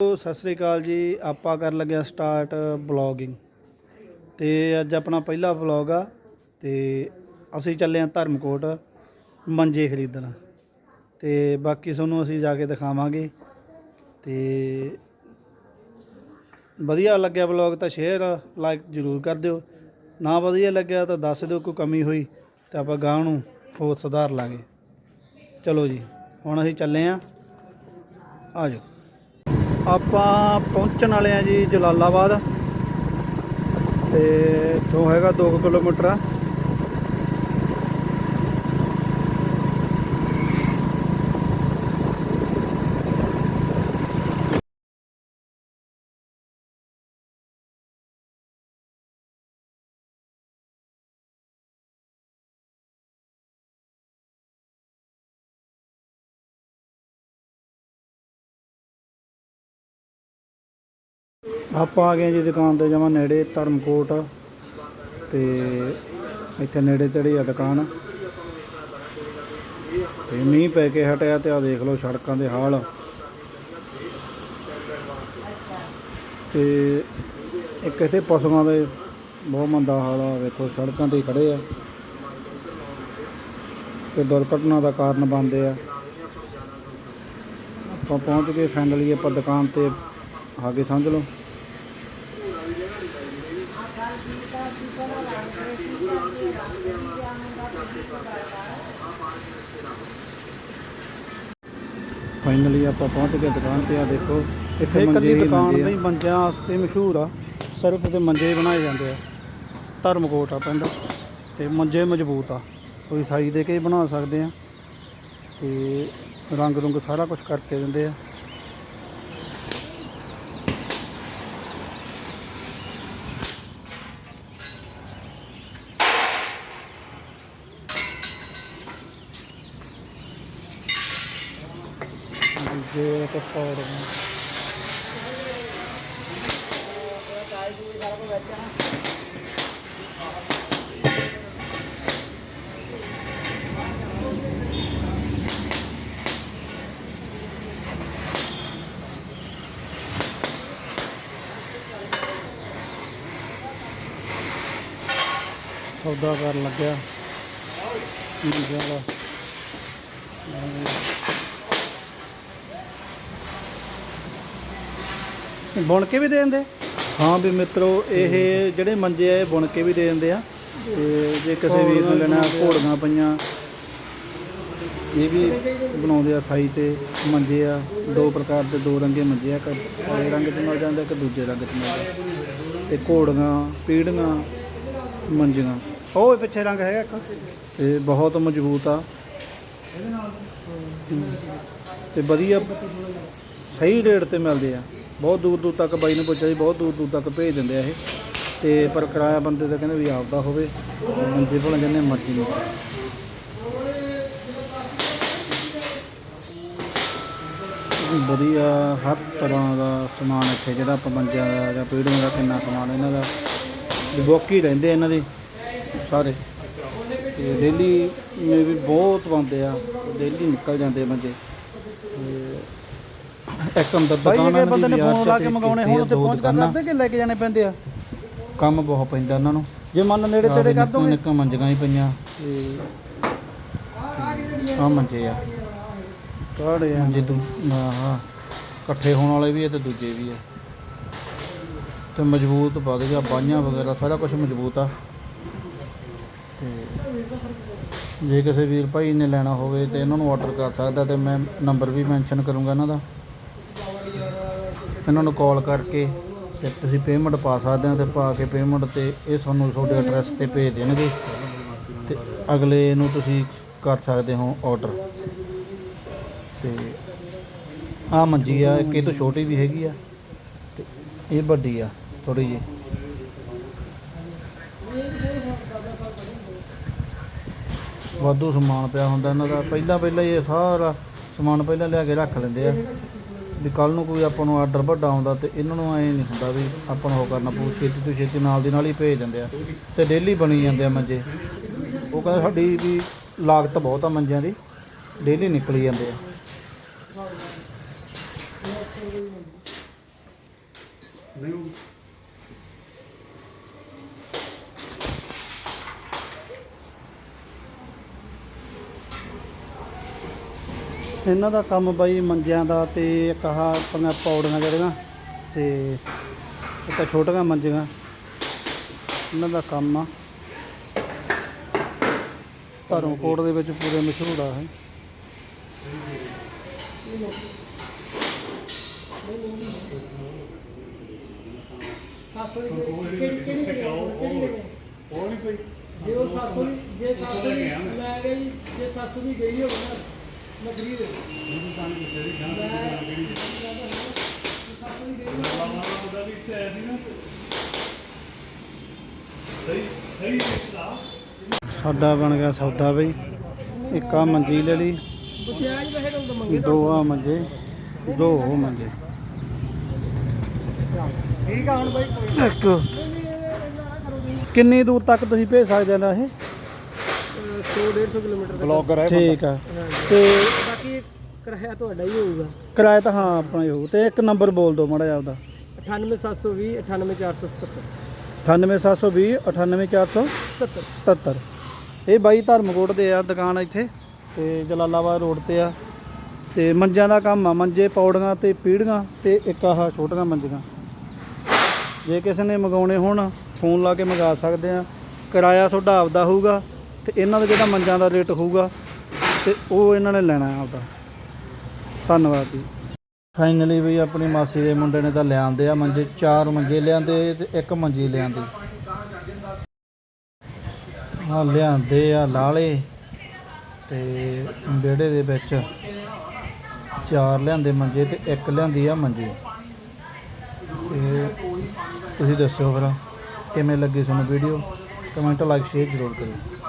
ਸਤਿ ਸ੍ਰੀ ਅਕਾਲ ਜੀ, ਆਪਾਂ ਕਰਨ ਲੱਗਿਆ ਸਟਾਰਟ ਬਲੌਗਿੰਗ ਤੇ ਅੱਜ ਆਪਣਾ ਪਹਿਲਾ ਬਲੌਗ ਆ, ਤੇ ਅਸੀਂ ਚੱਲੇ ਆ ਧਰਮਕੋਟ ਮੰਜੇ ਖਰੀਦਣ। ਤੇ ਬਾਕੀ ਤੁਹਾਨੂੰ ਅਸੀਂ ਜਾ ਕੇ ਦਿਖਾਵਾਂਗੇ। ਤੇ ਵਧੀਆ ਲੱਗਿਆ ਬਲੌਗ ਤਾਂ ਸ਼ੇਅਰ ਲਾਈਕ ਜ਼ਰੂਰ ਕਰ ਦਿਓ। ਨਾ ਵਧੀਆ ਲੱਗਿਆ ਤਾਂ ਦੱਸ ਦਿਓ ਕੋਈ ਕਮੀ ਹੋਈ, ਤੇ ਆਪਾਂ ਗਾਂ ਨੂੰ ਹੋਰ ਸੁਧਾਰ ਲਾਂਗੇ। ਚਲੋ ਜੀ, ਹੁਣ ਅਸੀਂ ਚੱਲੇ ਆ ਆ ਜਾਓ। ਆਪਾਂ ਪਹੁੰਚਣ ਵਾਲੇ ਆ ਜੀ ਜਲਾਲਾਬਾਦ। ਤੇ ਇੱਥੋਂ ਹੈਗਾ 2 ਕਿਲੋਮੀਟਰ। ਆ ਆਪਾਂ ਆ ਗਏ ਜੀ ਦੁਕਾਨ ਤੇ ਜਮਾ ਨੇੜੇ ਧਰਮਕੋਟ ਤੇ ਇੱਥੇ ਨੇੜੇ ਤੇੜੇ ਆ ਦੁਕਾਨ। ਤੇ ਮੀਂਹ ਪੈ ਕੇ ਹਟਿਆ ਤੇ ਆ ਦੇਖ ਲਓ ਸੜਕਾਂ ਦੇ ਹਾਲ। ਤੇ ਇੱਕ ਇੱਥੇ ਪਸ਼ੂਆਂ ਦੇ ਬਹੁਤ ਮੰਦਾ ਹਾਲ ਆ, ਵੇਖੋ ਸੜਕਾਂ ਤੇ ਹੀ ਖੜੇ ਆ। ਤੇ ਦੁਰਘਟਨਾ ਦਾ ਕਾਰਨ ਬਣਦੇ ਆ। ਆਪਾਂ ਪਹੁੰਚ ਗਏ ਫਾਈਨਲੀ ਆਪਾਂ ਦੁਕਾਨ ਤੇ ਆ ਕੇ ਸਮਝ ਲਓ। ਫਾਈਨਲੀ ਆਪਾਂ ਪਹੁੰਚ ਗਏ ਦੁਕਾਨ ਤੇ ਆ ਦੇਖੋ ਇੱਥੇ ਮੰਜੇ ਹੀ ਦੁਕਾਨ ਨਹੀਂ ਮੰਜਿਆਂ ਵਾਸਤੇ ਮਸ਼ਹੂਰ ਆ। ਸਿਰਫ ਤੇ ਮੰਜੇ ਬਣਾਏ ਜਾਂਦੇ ਆ। ਧਰਮਕੋਟ ਆ ਪਿੰਡ ਤੇ ਮੰਜੇ ਮਜ਼ਬੂਤ ਆ। ਕੋਈ ਸਾਈਜ਼ ਦੇ ਕੇ ਹੀ ਬਣਾ ਸਕਦੇ ਆ। ਤੇ ਰੰਗ ਰੁੰਗ ਸਾਰਾ ਕੁਝ ਕਰਕੇ ਦਿੰਦੇ ਆ ਜੇ ਇੱਕ ਪੌੜ ਸੌਦਾ ਕਰਨ ਲੱਗਿਆ। ਮੰਜਿਆਂ ਦਾ ਬੁਣ ਕੇ ਵੀ ਦੇ ਦਿੰਦੇ? ਹਾਂ ਵੀ ਮਿੱਤਰੋ ਇਹ ਜਿਹੜੇ ਮੰਜੇ ਆ ਇਹ ਬੁਣ ਕੇ ਵੀ ਦੇ ਦਿੰਦੇ ਆ। ਤੇ ਜੇ ਕਿਸੇ ਵੀਰ ਨੂੰ ਲੈਣਾ ਘੋੜੀਆਂ ਪਈਆਂ ਇਹ ਵੀ ਬਣਾਉਂਦੇ ਆ ਸਾਈ ਤੇ ਮੰਜੇ ਆ। ਦੋ ਪ੍ਰਕਾਰ ਦੇ ਦੋ ਰੰਗੇ ਮੰਜੇ ਆ ਇੱਕ ਕਾਲੇ ਰੰਗ 'ਚ ਮਿਲ ਜਾਂਦਾ ਇੱਕ ਦੂਜੇ ਰੰਗ 'ਚ ਮਿਲ ਜਾਂਦਾ। ਤੇ ਘੋੜੀਆਂ ਪੀੜੀਆਂ ਮੰਜੀਆਂ। ਉਹ ਪਿੱਛੇ ਰੰਗ ਹੈਗਾ ਇੱਕ? ਤੇ ਬਹੁਤ ਮਜ਼ਬੂਤ ਆ। ਤੇ ਵਧੀਆ ਸਹੀ ਰੇਟ ਤੇ ਮਿਲਦੇ ਆ। ਬਹੁਤ ਦੂਰ ਦੂਰ ਤੱਕ ਬਾਈ ਨੇ ਪੁੱਛਿਆ ਜੀ ਬਹੁਤ ਦੂਰ ਦੂਰ ਤੱਕ ਭੇਜ ਦਿੰਦੇ ਆ ਇਹ। ਤੇ ਪਰ ਕਿਰਾਇਆ ਬੰਦੇ ਦਾ ਕਹਿੰਦੇ ਵੀ ਆਪਦਾ ਹੋਵੇ ਮੰਜੇ ਭਲਾ ਜਿੰਨੇ ਮਰਜ਼ੀ ਨੂੰ। ਵਧੀਆ, ਹਰ ਤਰ੍ਹਾਂ ਦਾ ਸਮਾਨ ਇੱਥੇ, ਜਿਹੜਾ ਆਪਾਂ ਮੰਜਿਆਂ ਦਾ ਜਾਂ ਪੀੜੀਆਂ ਦਾ ਕਿੰਨਾ ਸਮਾਨ ਇਹਨਾਂ ਦਾ। ਬੁੱਕ ਹੀ ਰਹਿੰਦੇ ਇਹਨਾਂ ਦੇ, ਸਾਰੇ। ਤੇ ਡੇਲੀ ਮੇ ਵੀ ਬਹੁਤ ਬੰਦੇ ਆ ਡੇਲੀ ਨਿਕਲ ਜਾਂਦੇ ਮੰਜੇ ਇੱਕ ਅੰਦਰ ਦੁਕਾਨ ਆ ਬੰਦੇ ਨੇ ਫੋਨ ਲਾ ਕੇ ਮੰਗਾਉਣੇ ਹੁਣ ਉੱਥੇ ਪਹੁੰਚ ਕਰ ਕਰਦੇ ਕਿ ਲੈ ਕੇ ਜਾਣੇ ਪੈਂਦੇ ਆ। ਕੰਮ ਬਹੁਤ ਪੈਂਦਾ ਇਹਨਾਂ ਨੂੰ। ਜੇ ਮੰਨ ਨੇੜੇ ਤੇੜੇ ਕਰ ਦੋਗੇ। ਨਿੱਕਾ ਮੰਜੀਆਂ ਹੀ ਪਈਆਂ। ਆ ਮੰਜੇ ਆ। ਕਾੜੇ ਆ? ਜੇ ਤੂੰ ਆਹ ਇਕੱਠੇ ਹੋਣ ਵਾਲੇ ਵੀ ਆ ਤੇ ਦੂਜੇ ਵੀ ਆ। ਤੇ ਮਜ਼ਬੂਤ ਵਧ ਗਿਆ ਬਾਹਾਂ ਵਗੈਰਾ ਸਾਰਾ ਕੁਝ ਮਜ਼ਬੂਤ ਆ। ਤੇ ਜੇ ਕਿਸੇ ਵੀਰ ਭਾਈ ਨੇ ਲੈਣਾ ਹੋਵੇ ਤੇ ਇਹਨਾਂ ਨੂੰ ਆਰਡਰ ਕਰ ਸਕਦਾ ਤੇ ਮੈਂ ਨੰਬਰ ਵੀ ਮੈਂਸ਼ਨ ਕਰੂੰਗਾ ਇਹਨਾਂ ਦਾ। ਇਹਨਾਂ ਨੂੰ ਕਾਲ ਕਰਕੇ ਤੇ ਤੁਸੀਂ ਪੇਮੈਂਟ ਪਾ ਸਕਦੇ ਹੋ ਤੇ ਪਾ ਕੇ ਪੇਮੈਂਟ ਤੇ ਇਹ ਤੁਹਾਨੂੰ ਤੁਹਾਡੇ ਐਡਰੈਸ ਤੇ ਭੇਜ ਦੇਣਗੇ ਤੇ ਅਗਲੇ ਨੂੰ ਤੁਸੀਂ ਕਰ ਸਕਦੇ ਹੋ ਆਰਡਰ ਤੇ ਆ ਮੰਜੀ ਆ, ਇੱਕ ਇਹ ਤੋਂ ਛੋਟੀ ਵੀ ਹੈਗੀ ਆ ਤੇ ਇਹ ਵੱਡੀ ਆ ਥੋੜੀ ਜਿਹੀ। ਵਾਧੂ ਸਮਾਨ ਪਿਆ ਹੁੰਦਾ ਇਹਨਾਂ ਦਾ। ਪਹਿਲਾਂ ਪਹਿਲਾਂ ਇਹ ਸਾਰਾ ਸਮਾਨ ਪਹਿਲਾਂ ਲਿਆ ਕੇ ਰੱਖ ਲੈਂਦੇ ਆ। ਵੀ ਕੱਲ ਨੂੰ ਕੋਈ ਆਪਾਂ ਨੂੰ ਆਰਡਰ ਵੱਡਾ ਆਉਂਦਾ ਤੇ ਇਹਨਾਂ ਨੂੰ ਐ ਨਹੀਂ ਹੁੰਦਾ ਵੀ ਆਪਾਂ ਨੂੰ ਉਹ ਕਰਨਾ ਪਊ, ਛੇਤੀ ਤੋਂ ਛੇਤੀ ਨਾਲ ਦੀ ਨਾਲ ਹੀ ਭੇਜ ਦਿੰਦੇ ਆ। ਤੇ ਡੇਲੀ ਬਣੀ ਜਾਂਦੇ ਆ ਮੰਜੇ। ਉਹ ਕਹਿੰਦੇ ਸਾਡੀ ਵੀ ਲਾਗਤ ਬਹੁਤ ਆ ਮੰਜਿਆਂ ਦੀ ਡੇਲੀ ਨਿਕਲੀ ਜਾਂਦੇ ਆ। ਨਹੀਂ ਇਹਨਾਂ ਦਾ ਕੰਮ ਬਾਈ ਮੰਜਿਆਂ ਦਾ ਤੇ ਇੱਕ ਆਹ ਆਪਣੀਆਂ ਪੌੜੀਆਂ ਜਿਹੜੀਆਂ, ਤੇ ਇੱਕ ਛੋਟੀਆਂ ਮੰਜੀਆਂ। ਇਹਨਾਂ ਦਾ ਕੰਮ ਆ। ਧਰਮਕੋਟ ਦੇ ਵਿੱਚ ਪੂਰੇ ਮਸ਼ਹੂਰ ਆ ਹੈ ਸਾਸੋ ਦੀ ਕਿਹੜੀ ਕਿਹੜੀ ਉਹ ਨਹੀਂ ਕੋਈ ਜੇ ਉਹ ਸਾਸੋ ਦੀ, ਜੇ ਸਾਸੋ ਦੀ, ਮੈਂ ਕਿਹਾ ਜੇ ਸਾਸੋ ਦੀ ਗਈ ਹੋਵੇ ਨਾ ਮੈਂ ਗਰੀ ਦੇ ਉਹਦਾ ਵੀ ਇੱਥੇ ਆਇਆ ਸੀ ਨਾ ਸਹੀ ਸਹੀ ਰਿਸ਼ਤਾ ਸਾਡਾ ਬਣ ਗਿਆ ਸੌਦਾ ਬਈ। ਇੱਕ ਆ ਮੰਜੀ ਲੈ ਲਈ ਦੋ ਆ ਮੰਜੇ ਦੋ ਉਹ ਮੰਜੇ। ਠੀਕ ਆ ਹੁਣ ਬਾਈ ਕੋਈ ਇੱਕ। ਕਿੰਨੀ ਦੂਰ ਤੱਕ ਤੁਸੀਂ ਭੇਜ ਸਕਦੇ ਹੋ ਨਾ ਇਹ? 100 150 ਕਿਲੋਮੀਟਰ ਤੱਕ। ਬਲੌਗਰ ਹੈ ਠੀਕ ਆ। ਤੇ ਬਾਕੀ ਕਿਰਾਇਆ ਤੁਹਾਡਾ ਹੀ ਹੋਊਗਾ। ਕਿਰਾਇਆ ਤਾਂ ਹਾਂ ਆਪਣਾ ਹੀ ਹੋਊ। ਤੇ ਇੱਕ ਨੰਬਰ ਬੋਲ ਦਿਓ ਮਾੜਾ ਜਿਹਾ ਆਪਦਾ। 98720 98477 98720 98477 77 ਇਹ ਬਾਈ ਧਰਮਕੋਟ ਦੇ ਆ ਦੁਕਾਨ ਇੱਥੇ ਤੇ ਜਲਾਲਾਬਾਦ ਰੋਡ ਤੇ ਆ। ਤੇ ਮੰਜਿਆਂ ਦਾ ਕੰਮ ਆ ਮੰਜੇ ਪੌੜੀਆਂ ਤੇ ਪੀੜੀਆਂ ਤੇ ਇੱਕ ਆਹ ਛੋਟੀਆਂ ਮੰਜੀਆਂ। ਜੇ ਕਿਸੇ ਨੇ ਮੰਗਾਉਣੇ ਹੋਣ ਫੋਨ ਲਾ ਕੇ ਮੰਗਾ ਸਕਦੇ ਆ। ਕਿਰਾਇਆ ਤੁਹਾਡਾ ਆਪਦਾ ਹੋਊਗਾ ਤੇ ਇਹਨਾਂ ਦਾ ਜਿਹੜਾ ਮੰਜਾਂ ਦਾ ਰੇਟ ਹੋਊਗਾ ਤੇ ਉਹ ਇਹਨਾਂ ਨੇ ਲੈਣਾ ਹੈ ਆਪਦਾ। ਧੰਨਵਾਦ ਜੀ। ਫਾਈਨਲੀ ਵੀ ਆਪਣੀ ਮਾਸੀ ਦੇ ਮੁੰਡੇ ਨੇ ਤਾਂ ਲਿਆਂਦੇ ਆ ਮੰਜੇ, ਚਾਰ ਮੰਜੇ ਲਿਆਂਦੇ ਤੇ ਇੱਕ ਮੰਜੀ ਲਿਆਂਦੀ। ਆ ਲਿਆਂਦੇ ਆ ਲਾਲੇ ਤੇ ਵਿਹੜੇ ਦੇ ਵਿੱਚ। ਚਾਰ ਲਿਆਂਦੇ ਮੰਜੇ ਤੇ ਇੱਕ ਲਿਆਂਦੀ ਆ ਮੰਜੀ। ਤੇ ਤੁਸੀਂ ਦੱਸੋ ਫਿਰ, ਕਿਵੇਂ ਲੱਗੀ ਤੁਹਾਨੂੰ ਵੀਡੀਓ? ਕਮੈਂਟ ਲਾਈਕ ਸ਼ੇਅਰ ਜ਼ਰੂਰ ਕਰਿਓ।